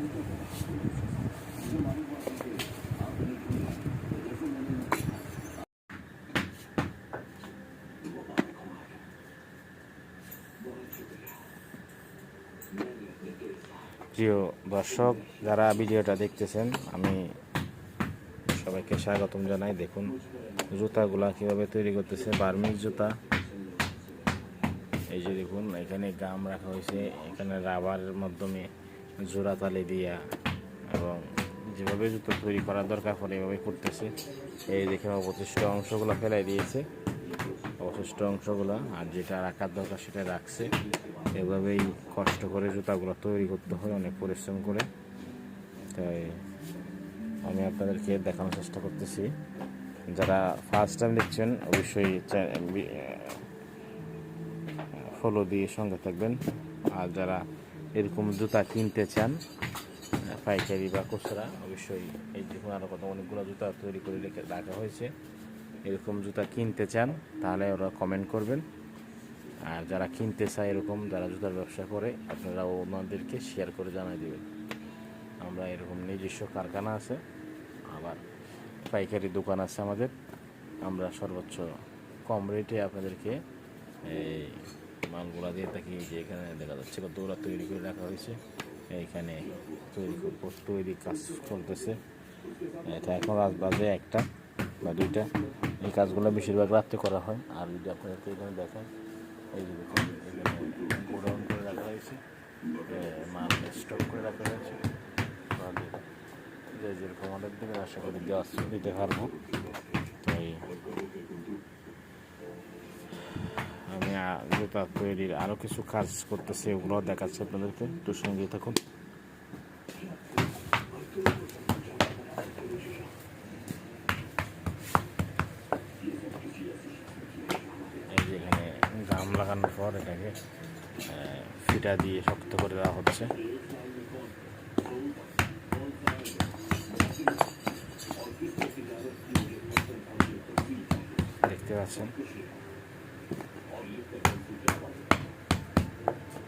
প্রিয় দর্শক, যারা ভিডিওটা দেখতেছেন, আমি সবাইকে স্বাগতম জানাই। দেখুন, জুতাগুলা কীভাবে তৈরি করতেছে বার্মিক জুতা। এই যে দেখুন, এখানে গাম রাখা হয়েছে, এখানে রাবারের মাধ্যমে জোড়া তালি দিয়া এবং যেভাবে জুতো তৈরি করার দরকার পড়ে এভাবে করতেছে। এই দেখে অবশিষ্ট অংশগুলো ফেলাই দিয়েছে। অবশিষ্ট অংশগুলো আর যেটা রাখার দরকার সেটা রাখছে। এভাবেই কষ্ট করে জুতাগুলো তৈরি করতে হয়, অনেক পরিশ্রম করে। তাই আমি আপনাদেরকে দেখানোর চেষ্টা করতেছি। যারা ফার্স্ট টাইম দেখছেন, অবশ্যই ফলো দিয়ে সঙ্গে থাকবেন। আর যারা এরকম জুতা কিনতে চান, পাইকারি বা খুচরা, অবশ্যই এই দেখুন আরও কত অনেকগুলো জুতা তৈরি করে রেখে রাখা হয়েছে। এরকম জুতা কিনতে চান, তাহলে ওরা কমেন্ট করবেন। আর যারা কিনতে চায় এরকম, যারা জুতার ব্যবসা করে আপনারা ওনাদেরকে শেয়ার করে জানাই দেবেন। আমরা এরকম নিজস্ব কারখানা আছে, আবার পাইকারি দোকান আছে আমাদের। আমরা সর্বোচ্চ কম রেটে আপনাদেরকে এই মালগুলা দিয়ে থাকি যে এখানে দেখা যাচ্ছে কতগুলো তৈরি করে রাখা হয়েছে। এইখানে তৈরি তৈরি কাজ চলতেছে। এটা এখন রাত বাজে একটা বা দুইটা। এই কাজগুলো বেশিরভাগ রাত্রে করা হয়। আর যদি আপনাদেরকে এখানে দেখান এই যে দেখুন, এখানে গোডাউন করে রাখা হয়েছে। মাল স্টক করে রাখা হয়েছে। যেরকম অর্ডার দেবেন, আশা করি দেওয়া দিতে পারব তাই আমি আ- তৈরির আরও কিছু কাজ করতেছি ওগুলো দেখাচ্ছি আপনাদেরকে। একটু সঙ্গে থাকুন। এখানে গাম লাগানোর পর এটাকে ফিটা দিয়ে শক্ত করে দেওয়া হচ্ছে। দেখতে পাচ্ছেন? if they went through just like that.